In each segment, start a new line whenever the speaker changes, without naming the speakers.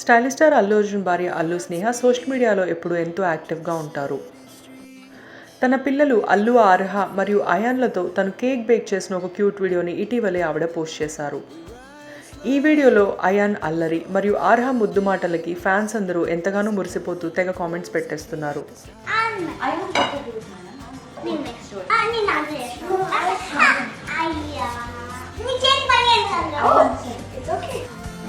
Stylish star Allu Arjun భార్య అల్లు స్నేహ social మీడియాలో ఎప్పుడూ ఎంతో యాక్టివ్గా ఉంటారు. తన పిల్లలు అల్లు ఆర్హ మరియు అయాన్లతో తను కేక్ బేక్ చేసిన ఒక క్యూట్ వీడియోని ఇటీవలే ఆవిడ పోస్ట్ చేశారు. ఈ వీడియోలో అయాన్ అల్లరి మరియు ఆర్హ ముద్దు మాటలకి ఫ్యాన్స్ అందరూ ఎంతగానో మురిసిపోతూ తెగ కామెంట్స్ పెట్టేస్తున్నారు.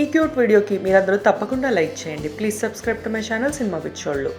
ఈ క్యూట్ వీడియోకి మీరందరూ తప్పకుండా లైక్ చేయండి. Please subscribe to my channel cinema పిచ్చోళ్ళు